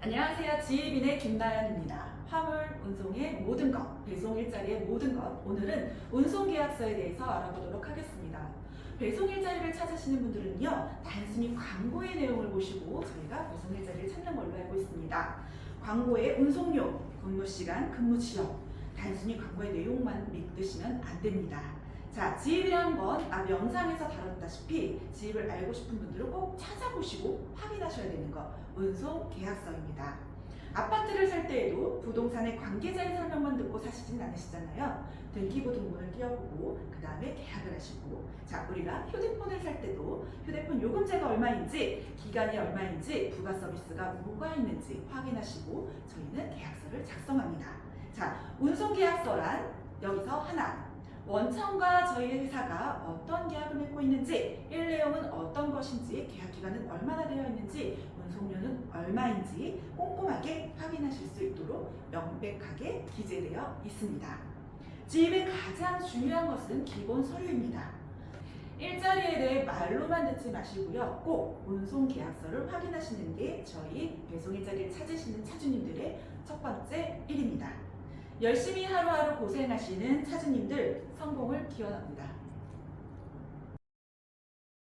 안녕하세요. 지혜빈의 김나연입니다. 화물 운송의 모든 것, 배송 일자리의 모든 것. 오늘은 운송 계약서에 대해서 알아보도록 하겠습니다. 배송 일자리를 찾으시는 분들은요, 단순히 광고의 내용을 보시고 저희가 배송 일자리를 찾는 걸로 알고 있습니다. 광고의 운송료, 근무 시간, 근무 지역, 단순히 광고의 내용만 믿으시면 안 됩니다. 자, 지입이라는 건 앞 영상에서 다뤘다시피 지입을 알고 싶은 분들은 꼭 찾아보시고 확인하셔야 되는 것, 운송 계약서입니다. 아파트를 살 때에도 부동산의 관계자의 설명만 듣고 사시진 않으시잖아요. 등기부 등본을 띄워보고 그 다음에 계약을 하시고 자 우리가 휴대폰을 살 때도 휴대폰 요금제가 얼마인지 기간이 얼마인지 부가 서비스가 뭐가 있는지 확인하시고 저희는 계약서를 작성합니다. 자 운송 계약서란 여기서 하나 원청과 저희 회사가 어떤 계약을 맺고 있는지, 일 내용은 어떤 것인지, 계약 기간은 얼마나 되어 있는지, 운송료는 얼마인지 꼼꼼하게 확인하실 수 있도록 명백하게 기재되어 있습니다. 지입의 가장 중요한 것은 기본 서류입니다. 일자리에 대해 말로만 듣지 마시고요. 꼭 운송 계약서를 확인하시는 게 저희 배송 일자리를 찾으시는 차주님들의 첫 번째 일입니다. 열심히 하루하루 고생하시는 차주님들 성공을 기원합니다.